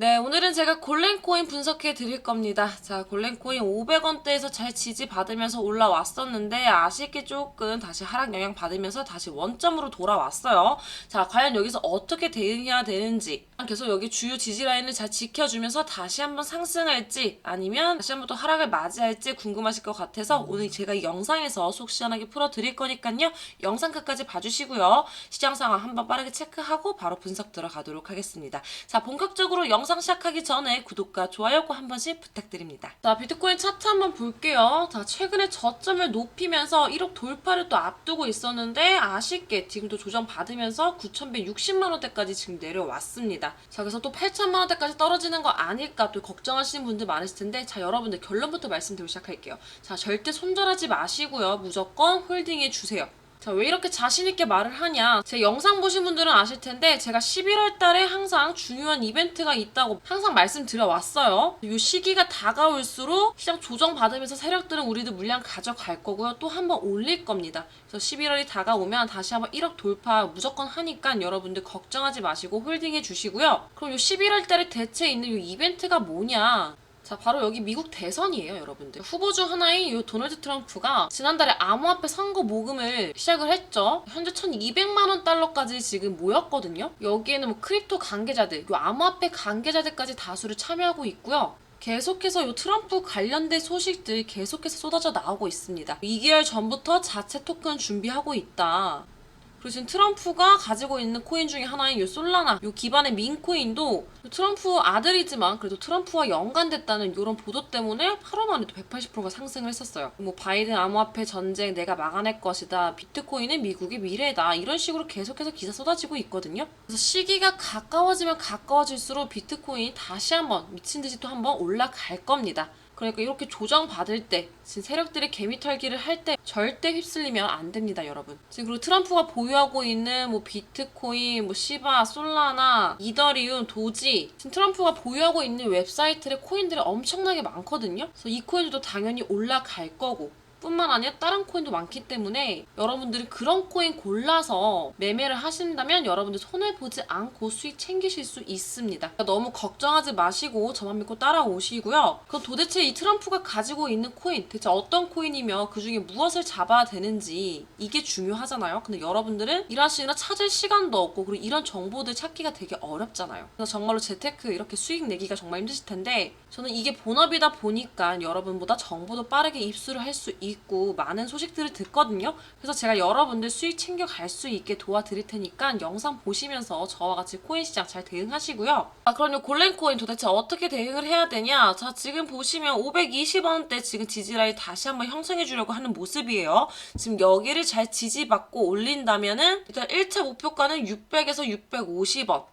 네, 오늘은 제가 골렘코인 분석해 드릴 겁니다. 자, 골렘코인 500원대에서 잘 지지받으면서 올라왔었는데 아쉽게 조금 다시 하락 영향 받으면서 다시 원점으로 돌아왔어요. 자, 과연 여기서 어떻게 대응해야 되는지 계속 여기 주요 지지 라인을 잘 지켜주면서 다시 한번 상승할지 아니면 다시 한번 또 하락을 맞이할지 궁금하실 것 같아서 오늘 제가 이 영상에서 속 시원하게 풀어 드릴 거니까요. 영상 끝까지 봐주시고요. 시장 상황 한번 빠르게 체크하고 바로 분석 들어가도록 하겠습니다. 자, 본격적으로 영상 시작하기 전에 구독과 좋아요 꼭 한 번씩 부탁드립니다. 자, 비트코인 차트 한번 볼게요. 자, 최근에 저점을 높이면서 1억 돌파를 또 앞두고 있었는데 아쉽게 지금도 조정 받으면서 9,160만 원대까지 지금 내려왔습니다. 자, 그래서 또 8천만 원대까지 떨어지는 거 아닐까 또 걱정하시는 분들 많으실 텐데 자, 여러분들 결론부터 말씀드리고 시작할게요. 자, 절대 손절하지 마시고요. 무조건 홀딩해 주세요. 자, 왜 이렇게 자신있게 말을 하냐? 제 영상 보신 분들은 아실 텐데, 제가 11월 달에 항상 중요한 이벤트가 있다고 항상 말씀드려왔어요. 이 시기가 다가올수록 시장 조정받으면서 세력들은 우리들 물량 가져갈 거고요. 또 한번 올릴 겁니다. 그래서 11월이 다가오면 다시 한번 1억 돌파 무조건 하니까 여러분들 걱정하지 마시고 홀딩해 주시고요. 그럼 이 11월 달에 대체 있는 이 이벤트가 뭐냐? 자, 바로 여기 미국 대선이에요, 여러분들. 후보 중 하나인 이 도널드 트럼프가 지난달에 암호화폐 선거 모금을 시작을 했죠. 현재 1,200만 원 달러까지 지금 모였거든요. 여기에는 뭐 크립토 관계자들, 이 암호화폐 관계자들까지 다수를 참여하고 있고요. 계속해서 이 트럼프 관련된 소식들 계속해서 쏟아져 나오고 있습니다. 2개월 전부터 자체 토큰 준비하고 있다. 그리고 지금 트럼프가 가지고 있는 코인 중에 하나인 이 솔라나, 이 기반의 민코인도 트럼프 아들이지만 그래도 트럼프와 연관됐다는 이런 보도 때문에 하루 만에 또 180%가 상승을 했었어요. 뭐 바이든 암호화폐 전쟁 내가 막아낼 것이다. 비트코인은 미국의 미래다. 이런 식으로 계속해서 기사 쏟아지고 있거든요. 그래서 시기가 가까워지면 가까워질수록 비트코인이 다시 한번 미친 듯이 또 한번 올라갈 겁니다. 그러니까 이렇게 조정 받을 때 지금 세력들이 개미 털기를 할 때 절대 휩쓸리면 안 됩니다, 여러분. 지금 그리고 트럼프가 보유하고 있는 뭐 비트코인, 뭐 시바, 솔라나, 이더리움, 도지 지금 트럼프가 보유하고 있는 웹사이트의 코인들이 엄청나게 많거든요. 그래서 이 코인들도 당연히 올라갈 거고 뿐만 아니라 다른 코인도 많기 때문에 여러분들이 그런 코인 골라서 매매를 하신다면 여러분들 손해보지 않고 수익 챙기실 수 있습니다. 너무 걱정하지 마시고 저만 믿고 따라오시고요. 그럼 도대체 이 트럼프가 가지고 있는 코인 대체 어떤 코인이며 그 중에 무엇을 잡아야 되는지 이게 중요하잖아요. 근데 여러분들은 일하시느라 찾을 시간도 없고 그리고 이런 정보들 찾기가 되게 어렵잖아요. 그래서 정말로 재테크 이렇게 수익 내기가 정말 힘드실 텐데 저는 이게 본업이다 보니까 여러분보다 정보도 빠르게 입수를 할 수 있고 많은 소식들을 듣거든요. 그래서 제가 여러분들 수익 챙겨갈 수 있게 도와드릴 테니까 영상 보시면서 저와 같이 코인 시장 잘 대응하시고요. 아 그럼 요 골렘 코인 도대체 어떻게 대응을 해야 되냐? 자 지금 보시면 520원대 지금 지지라인 다시 한번 형성해 주려고 하는 모습이에요. 지금 여기를 잘 지지받고 올린다면은 일단 1차 목표가는 600에서 650원.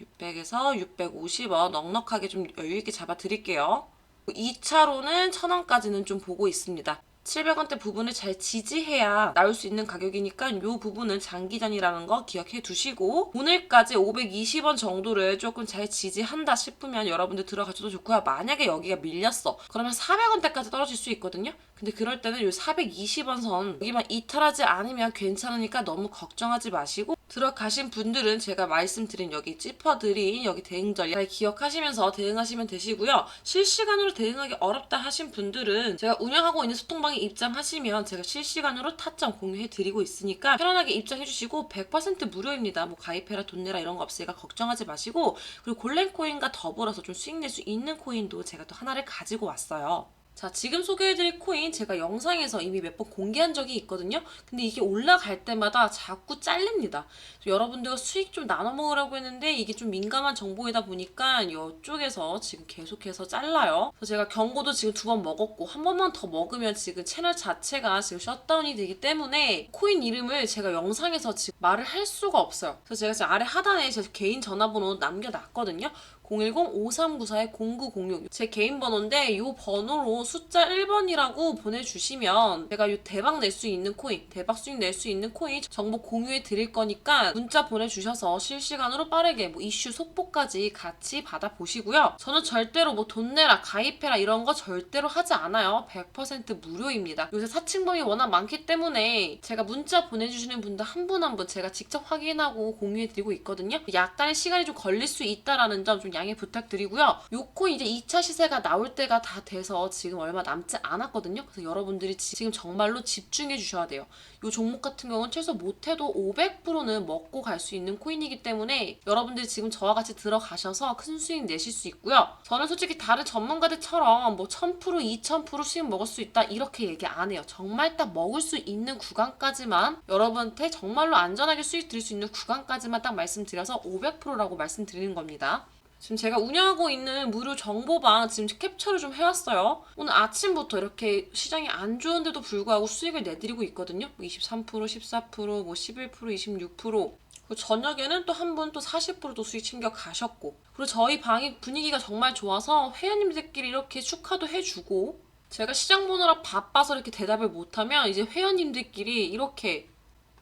600에서 650원 넉넉하게 좀 여유 있게 잡아 드릴게요. 2차로는 1000원까지는 좀 보고 있습니다. 700원대 부분을 잘 지지해야 나올 수 있는 가격이니까 이 부분은 장기전이라는 거 기억해 두시고 오늘까지 520원 정도를 조금 잘 지지한다 싶으면 여러분들 들어가셔도 좋고요. 만약에 여기가 밀렸어. 그러면 400원대까지 떨어질 수 있거든요. 근데 그럴 때는 이 420원 선 여기만 이탈하지 않으면 괜찮으니까 너무 걱정하지 마시고 들어가신 분들은 제가 말씀드린 여기 짚어드린 여기 대응전 잘 기억하시면서 대응하시면 되시고요. 실시간으로 대응하기 어렵다 하신 분들은 제가 운영하고 있는 소통방에 입장하시면 제가 실시간으로 타점 공유해드리고 있으니까 편안하게 입장해주시고 100% 무료입니다. 뭐 가입해라 돈 내라 이런 거 없으니까 걱정하지 마시고 그리고 골렘코인과 더불어서 좀 수익 낼 수 있는 코인도 제가 또 하나를 가지고 왔어요. 자, 지금 소개해드릴 코인 제가 영상에서 이미 몇 번 공개한 적이 있거든요. 근데 이게 올라갈 때마다 자꾸 잘립니다. 여러분들과 수익 좀 나눠 먹으라고 했는데 이게 좀 민감한 정보이다 보니까 이쪽에서 지금 계속해서 잘라요. 그래서 제가 경고도 지금 두 번 먹었고 한 번만 더 먹으면 지금 채널 자체가 지금 셧다운이 되기 때문에 코인 이름을 제가 영상에서 지금 말을 할 수가 없어요. 그래서 제가 지금 아래 하단에 제 개인 전화번호 남겨놨거든요. 010-5394-0906. 제 개인 번호인데 이 번호로 숫자 1번이라고 보내주시면 제가 이 대박 낼 수 있는 코인, 대박 수익 낼 수 있는 코인 정보 공유해 드릴 거니까 문자 보내주셔서 실시간으로 빠르게 뭐 이슈 속보까지 같이 받아보시고요. 저는 절대로 뭐 돈 내라, 가입해라 이런 거 절대로 하지 않아요. 100% 무료입니다. 요새 사칭범이 워낙 많기 때문에 제가 문자 보내주시는 분들 한 분 한분 제가 직접 확인하고 공유해 드리고 있거든요. 약간의 시간이 좀 걸릴 수 있다라는 점 좀 양해 부탁드리고요. 요 코인 이제 2차 시세가 나올 때가 다 돼서 지금 얼마 남지 않았거든요. 그래서 여러분들이 지금 정말로 집중해 주셔야 돼요. 요 종목 같은 경우는 최소 못해도 500%는 먹고 갈 수 있는 코인이기 때문에 여러분들이 지금 저와 같이 들어가셔서 큰 수익 내실 수 있고요. 저는 솔직히 다른 전문가들처럼 뭐 1000%, 2000% 수익 먹을 수 있다 이렇게 얘기 안 해요. 정말 딱 먹을 수 있는 구간까지만 여러분한테 정말로 안전하게 수익 드릴 수 있는 구간까지만 딱 말씀드려서 500%라고 말씀드리는 겁니다. 지금 제가 운영하고 있는 무료 정보방 지금 캡처를 좀 해왔어요. 오늘 아침부터 이렇게 시장이 안 좋은데도 불구하고 수익을 내드리고 있거든요. 뭐 23%, 14%, 뭐 11%, 26%. 그리고 저녁에는 또 한 분 또 40%도 수익 챙겨 가셨고. 그리고 저희 방이 분위기가 정말 좋아서 회원님들끼리 이렇게 축하도 해주고. 제가 시장 보느라 바빠서 이렇게 대답을 못하면 이제 회원님들끼리 이렇게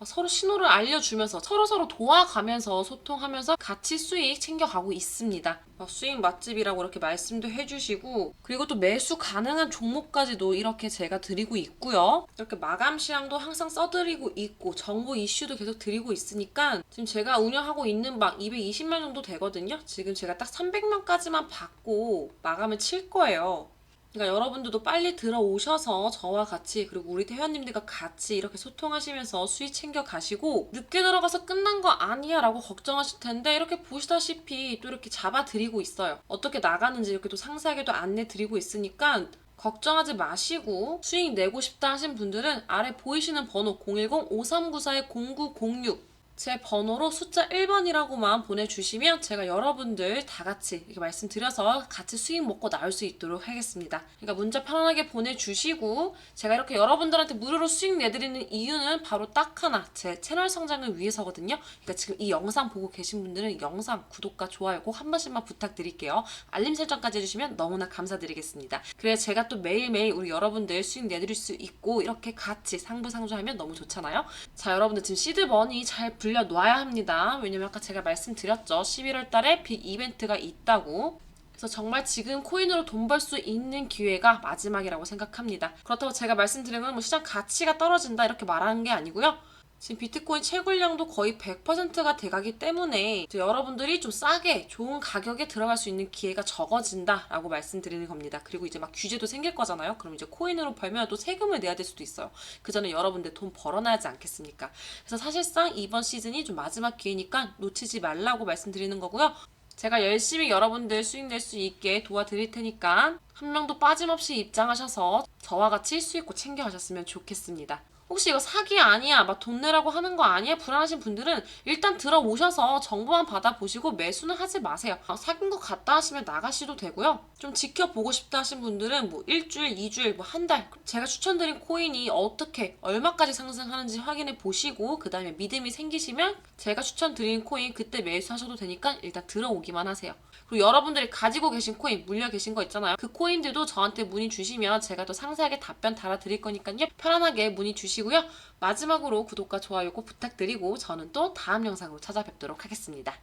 서로 신호를 알려주면서 서로 서로 도와가면서 소통하면서 같이 수익 챙겨가고 있습니다. 어, 수익 맛집이라고 이렇게 말씀도 해주시고 그리고 또 매수 가능한 종목까지도 이렇게 제가 드리고 있고요. 이렇게 마감 시황도 항상 써드리고 있고 정보 이슈도 계속 드리고 있으니까 지금 제가 운영하고 있는 방 220명 정도 되거든요. 지금 제가 딱 300명까지만 받고 마감을 칠 거예요. 그러니까 여러분들도 빨리 들어오셔서 저와 같이 그리고 우리 회원님들과 같이 이렇게 소통하시면서 수익 챙겨 가시고 늦게 들어가서 끝난 거 아니야 라고 걱정하실 텐데 이렇게 보시다시피 또 이렇게 잡아 드리고 있어요. 어떻게 나가는지 이렇게 또 상세하게도 안내 드리고 있으니까 걱정하지 마시고 수익 내고 싶다 하신 분들은 아래 보이시는 번호 010-5394-0906 제 번호로 숫자 1번이라고만 보내주시면 제가 여러분들 다 같이 이렇게 말씀드려서 같이 수익 먹고 나올 수 있도록 하겠습니다. 그러니까 문자 편안하게 보내주시고 제가 이렇게 여러분들한테 무료로 수익 내드리는 이유는 바로 딱 하나 제 채널 성장을 위해서거든요. 그러니까 지금 이 영상 보고 계신 분들은 영상 구독과 좋아요 꼭 한 번씩만 부탁드릴게요. 알림 설정까지 해주시면 너무나 감사드리겠습니다. 그래야 제가 또 매일매일 우리 여러분들 수익 내드릴 수 있고 이렇게 같이 상부상조하면 너무 좋잖아요. 자 여러분들 지금 시드머니 잘 불 려놓아야 합니다. 왜냐면 아까 제가 말씀드렸죠. 11월 달에 빅 이벤트가 있다고. 그래서 정말 지금 코인으로 돈 벌 수 있는 기회가 마지막이라고 생각합니다. 그렇다고 제가 말씀드린 건 뭐 시장 가치가 떨어진다 이렇게 말하는 게 아니고요. 지금 비트코인 채굴량도 거의 100%가 돼가기 때문에 여러분들이 좀 싸게 좋은 가격에 들어갈 수 있는 기회가 적어진다라고 말씀드리는 겁니다. 그리고 이제 막 규제도 생길 거잖아요. 그럼 이제 코인으로 팔면 또 세금을 내야 될 수도 있어요. 그 전에 여러분들 돈 벌어놔야 하지 않겠습니까? 그래서 사실상 이번 시즌이 좀 마지막 기회니까 놓치지 말라고 말씀드리는 거고요. 제가 열심히 여러분들 수익 낼 수 있게 도와드릴 테니까 한 명도 빠짐없이 입장하셔서 저와 같이 수익고 챙겨가셨으면 좋겠습니다. 혹시 이거 사기 아니야, 막 돈 내라고 하는 거 아니야? 불안하신 분들은 일단 들어오셔서 정보만 받아보시고 매수는 하지 마세요. 아, 사귄 것 같다 하시면 나가셔도 되고요. 좀 지켜보고 싶다 하신 분들은 뭐 일주일, 이주일, 뭐 한 달. 제가 추천드린 코인이 어떻게, 얼마까지 상승하는지 확인해 보시고, 그 다음에 믿음이 생기시면 제가 추천드린 코인 그때 매수하셔도 되니까 일단 들어오기만 하세요. 그리고 여러분들이 가지고 계신 코인, 물려 계신 거 있잖아요. 그 코인들도 저한테 문의 주시면 제가 또 상세하게 답변 달아드릴 거니까요. 편안하게 문의 주시고요. 마지막으로 구독과 좋아요 꼭 부탁드리고 저는 또 다음 영상으로 찾아뵙도록 하겠습니다.